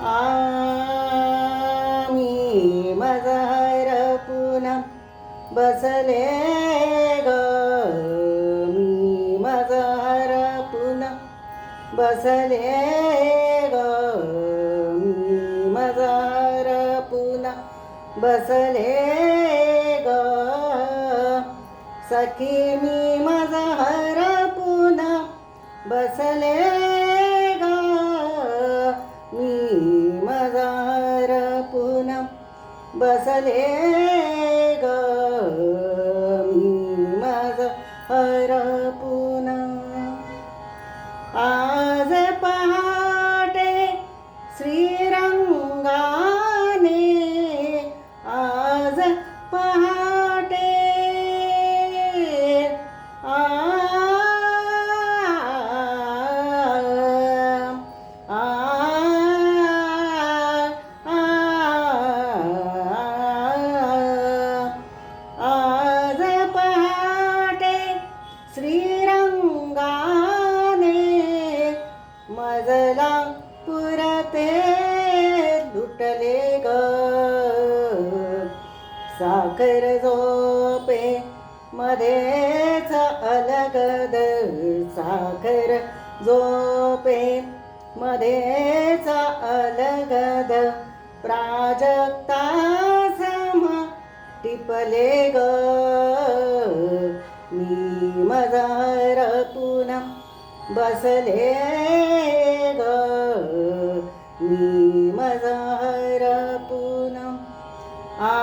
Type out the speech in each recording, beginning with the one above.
आम्ही मजहर पुन्हा बसले ग. मी मजहर पुन्हा बसले ग. मी मजहर पुन्हा बसले ग. सखी मी मजहर पुन्हा बसले बसले ग. मी मजहर आज पहाटे श्रीरंगाने आज पहाटे. आ मजला पुरते लुटले ग. साखर झोपे मध्येच अलगद. साखर झोपे मध्येच अलगद. प्राजक्ता सम टिपले ग. मी मजार पुन्हा बसले मजार पूनम आ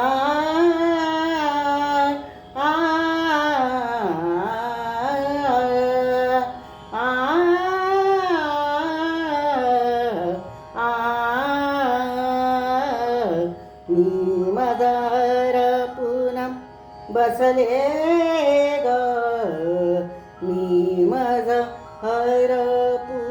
मी मदार पूनम बसले ग मी मज हर पु